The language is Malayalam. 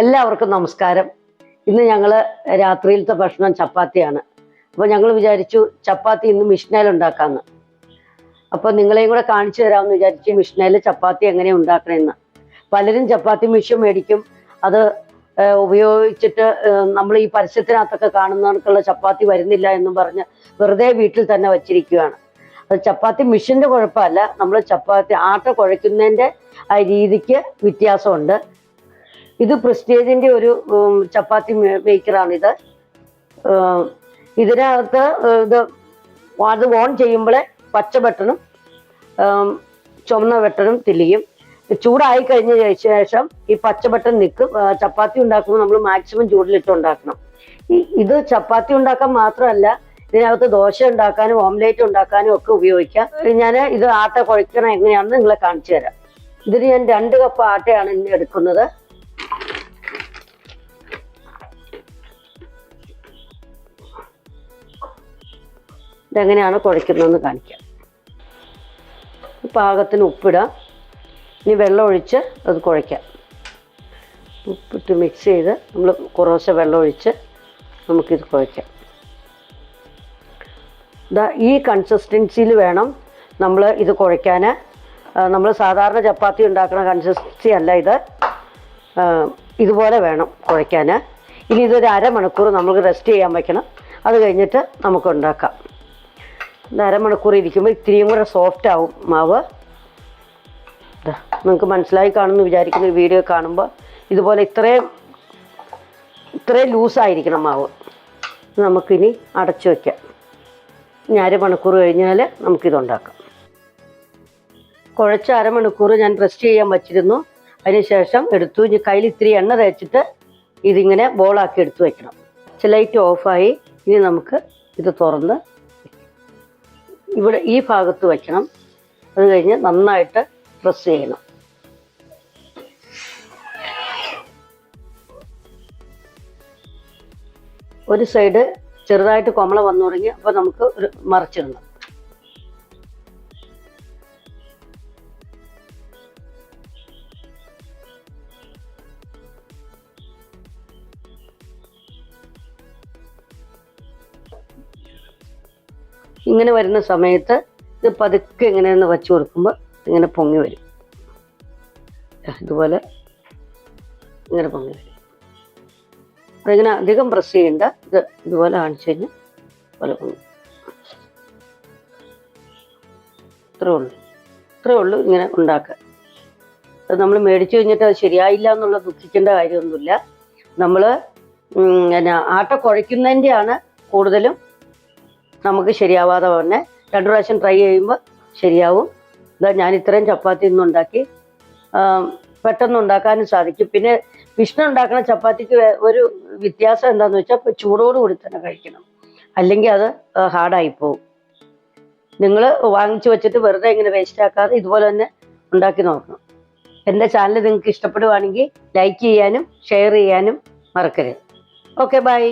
എല്ലാവർക്കും നമസ്കാരം. ഇന്ന് ഞങ്ങൾ രാത്രിയിലത്തെ ഭക്ഷണം ചപ്പാത്തിയാണ്. അപ്പോൾ ഞങ്ങൾ വിചാരിച്ചു ചപ്പാത്തി ഇന്ന് മിഷ്നയിൽ ഉണ്ടാക്കാമെന്ന് അപ്പോൾ നിങ്ങളെയും കൂടെ കാണിച്ചു തരാമെന്ന് വിചാരിച്ചു മിഷ്നയിൽ ചപ്പാത്തി എങ്ങനെ ഉണ്ടാക്കണമെന്ന് പലരും ചപ്പാത്തി മിഷ്യൻ മേടിക്കും. അത് ഉപയോഗിച്ചിട്ട് നമ്മൾ ഈ പരസ്യത്തിനകത്തൊക്കെ കാണുന്നവർക്കുള്ള ചപ്പാത്തി വരുന്നില്ല എന്നും പറഞ്ഞ് വെറുതെ വീട്ടിൽ തന്നെ വച്ചിരിക്കുകയാണ് അത് ചപ്പാത്തി മിഷ്യന്റെ കുഴപ്പമല്ല. നമ്മൾ ചപ്പാത്തി ആട്ട കുഴയ്ക്കുന്നതിന്റെ ആ രീതിക്ക് വ്യത്യാസമുണ്ട്. ഇത് പ്രസ്റ്റേജിന്റെ ഒരു ചപ്പാത്തി മേക്കറാണിത് ഇത് ഇതിനകത്ത് ഇത് അത് ഓൺ ചെയ്യുമ്പോഴേ പച്ച ബട്ടണും ചുമന്ന ബട്ടണും തിരിയും ചൂടായി കഴിഞ്ഞ ശേഷം ഈ പച്ച ബട്ടൺ നിൽക്കും. ചപ്പാത്തി ഉണ്ടാക്കുമ്പോൾ നമ്മൾ മാക്സിമം ചൂടിലിട്ട് ഉണ്ടാക്കണം. ഇത് ചപ്പാത്തി ഉണ്ടാക്കാൻ മാത്രമല്ല ഇതിനകത്ത് ദോശ ഉണ്ടാക്കാനും ഓംലേറ്റ് ഉണ്ടാക്കാനും ഒക്കെ ഉപയോഗിക്കാം. ഞാൻ ഇത് ആട്ട കുഴക്കണം എങ്ങനെയാണെന്ന് നിങ്ങളെ കാണിച്ചു തരാം. ഇതിന് ഞാൻ രണ്ട് കപ്പ് ആട്ടയാണ് ഇന്ന് എടുക്കുന്നത്. ഇതെങ്ങനെയാണ് കുഴയ്ക്കുന്നതെന്ന് കാണിക്കാം. പാകത്തിന് ഉപ്പിടുക ഇനി വെള്ളം ഒഴിച്ച് അത് കുഴയ്ക്കാം. ഉപ്പിട്ട് മിക്സ് ചെയ്ത് നമ്മൾ കുറേശ്ശെ വെള്ളം ഒഴിച്ച് നമുക്കിത് കുഴയ്ക്കാം. ഇതാ ഈ കൺസിസ്റ്റൻസിയിൽ വേണം നമ്മൾ ഇത് കുഴയ്ക്കാൻ നമ്മൾ സാധാരണ ചപ്പാത്തി ഉണ്ടാക്കുന്ന കൺസിസ്റ്റൻസി അല്ല ഇത്. ഇതുപോലെ വേണം കുഴയ്ക്കാൻ ഇനി ഇതൊരു അരമണിക്കൂർ നമുക്ക് റെസ്റ്റ് ചെയ്യാൻ വയ്ക്കണം അത് കഴിഞ്ഞിട്ട് നമുക്ക് ഉണ്ടാക്കാം. അരമണിക്കൂർ ഇരിക്കുമ്പോൾ ഇത്രയും കൂടെ സോഫ്റ്റ് ആവും മാവ്. നിങ്ങൾക്ക് മനസ്സിലായി കാണുമെന്ന് വിചാരിക്കുന്ന ഈ വീഡിയോ കാണുമ്പോൾ ഇതുപോലെ ഇത്രയും ഇത്രയും ലൂസായിരിക്കണം മാവ്. നമുക്കിനി അടച്ചു വയ്ക്കാം ഇനി അരമണിക്കൂർ കഴിഞ്ഞാൽ നമുക്കിതുണ്ടാക്കാം. കുഴച്ച അരമണിക്കൂർ ഞാൻ റെസ്റ്റ് ചെയ്യാൻ വച്ചിരുന്നു. അതിനുശേഷം എടുത്തു. ഇനി കയ്യിൽ ഇത്തിരി എണ്ണ തേച്ചിട്ട് ഇതിങ്ങനെ ബോളാക്കി എടുത്തു വയ്ക്കണം ലൈറ്റ് ഓഫായി ഇനി നമുക്ക് ഇത് തുറന്ന് ഇവിടെ ഈ ഭാഗത്ത് വയ്ക്കണം. അത് കഴിഞ്ഞ് നന്നായിട്ട് പ്രസ് ചെയ്യണം. ഒരു സൈഡ് ചെറുതായിട്ട് കൊമള വന്നു തുടങ്ങി അപ്പോൾ നമുക്ക് ഒരു മറിച്ചിടണം. ഇങ്ങനെ വരുന്ന സമയത്ത് ഇത് പതുക്കെ ഇങ്ങനെ ഒന്ന് വച്ചു കൊടുക്കുമ്പോൾ ഇങ്ങനെ പൊങ്ങി വരും. ഇതുപോലെ ഇങ്ങനെ പൊങ്ങി വരും. അതിങ്ങനെ അധികം പ്രസ് ചെയ്യണ്ട. ഇത് ഇതുപോലെ കാണിച്ചു കഴിഞ്ഞാൽ പോലെ പൊങ്ങി. ഇത്രേ ഉള്ളൂ. ഇത്രേ ഉള്ളൂ ഇങ്ങനെ ഉണ്ടാക്കുക. അത് നമ്മൾ മേടിച്ചു കഴിഞ്ഞിട്ട് അത് ശരിയായില്ല എന്നുള്ള ദുഃഖിക്കേണ്ട കാര്യമൊന്നുമില്ല. നമ്മൾ പിന്നെ ആട്ട കുഴയ്ക്കുന്നതിന്റെയാണ് കൂടുതലും നമുക്ക് ശരിയാവാതെ പറഞ്ഞ് രണ്ടു പ്രാവശ്യം ട്രൈ ചെയ്യുമ്പോൾ ശരിയാവും. ഇതാ ഞാൻ ഇത്രയും ചപ്പാത്തി ഇന്നുണ്ടാക്കി പെട്ടെന്ന് ഉണ്ടാക്കാനും സാധിക്കും. പിന്നെ വിഷ്ണു ഉണ്ടാക്കുന്ന ചപ്പാത്തിക്ക് ഒരു വ്യത്യാസം എന്താണെന്ന് വെച്ചാൽ ചൂടോടുകൂടി തന്നെ കഴിക്കണം. അല്ലെങ്കിൽ അത് ഹാർഡായി പോകും നിങ്ങൾ വാങ്ങിച്ചു വെച്ചിട്ട് വെറുതെ ഇങ്ങനെ വേസ്റ്റ് ആക്കാതെ ഇതുപോലെ തന്നെ ഉണ്ടാക്കി നോക്കണം. എന്റെ ചാനൽ നിങ്ങൾക്ക് ഇഷ്ടപ്പെടുവാണെങ്കിൽ ലൈക്ക് ചെയ്യാനും ഷെയർ ചെയ്യാനും മറക്കരുത്. Okay bye